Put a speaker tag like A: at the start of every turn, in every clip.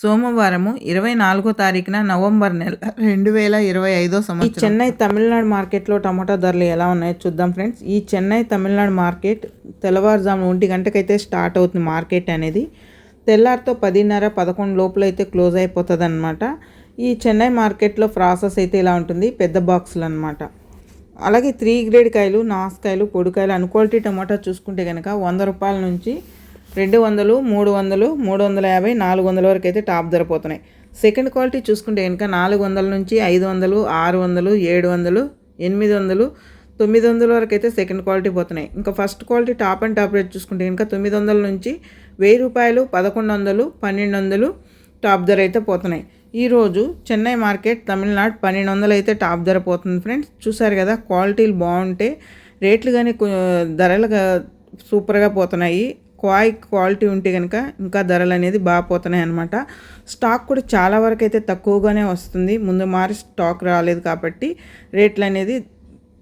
A: సోమవారము ఇరవై నాలుగో తారీఖున నవంబర్ నెల రెండు వేల ఇరవై ఐదో సంవత్సరం. ఈ చెన్నై తమిళనాడు మార్కెట్లో టమాటా ధరలు ఎలా ఉన్నాయో చూద్దాం ఫ్రెండ్స్. ఈ చెన్నై తమిళనాడు మార్కెట్ తెల్లవారుజాము ఒంటి గంటకైతే స్టార్ట్ అవుతుంది మార్కెట్ అనేది. తెల్లారితో పదిన్నర పదకొండు లోపల అయితే క్లోజ్ అయిపోతుంది అనమాట ఈ చెన్నై మార్కెట్లో ప్రాసెస్ అయితే ఇలా ఉంటుంది. పెద్ద బాక్సులు అనమాట అలాగే త్రీ గ్రేడ్ కాయలు నాసుకాయలు పొడికాయలు అన్క్వాలిటీ టమాటా చూసుకుంటే కనుక వంద రూపాయల నుంచి రెండు వందలు మూడు వందలు మూడు వందల యాభై నాలుగు వందల వరకు అయితే టాప్ ధర పోతున్నాయి. సెకండ్ క్వాలిటీ చూసుకుంటే కనుక నాలుగు వందల నుంచి ఐదు వందలు ఆరు వందలు ఏడు వందలు ఎనిమిది వందలు తొమ్మిది వందల వరకు అయితే సెకండ్ క్వాలిటీ పోతున్నాయి. ఇంకా first quality top and top rate చూసుకుంటే కనుక తొమ్మిది వందల నుంచి వెయ్యి రూపాయలు పదకొండు వందలు పన్నెండు వందలు టాప్ ధర అయితే పోతున్నాయి. ఈరోజు చెన్నై మార్కెట్ తమిళనాడు పన్నెండు వందలు అయితే టాప్ ధర పోతుంది ఫ్రెండ్స్. చూసారు కదా క్వాలిటీలు బాగుంటే రేట్లు కానీ ధరలు సూపర్గా పోతున్నాయి. క్వాయ్ క్వాలిటీ ఉంటే కనుక ఇంకా ధరలు అనేది బాగా పోతున్నాయి అనమాట స్టాక్ కూడా చాలా వరకు అయితే తక్కువగానే వస్తుంది. ముందు మారి స్టాక్ రాలేదు కాబట్టి రేట్లు అనేది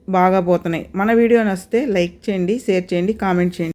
A: బాగా పోతున్నాయి. మన వీడియో నచ్చితే లైక్ చేయండి షేర్ చేయండి కామెంట్ చేయండి.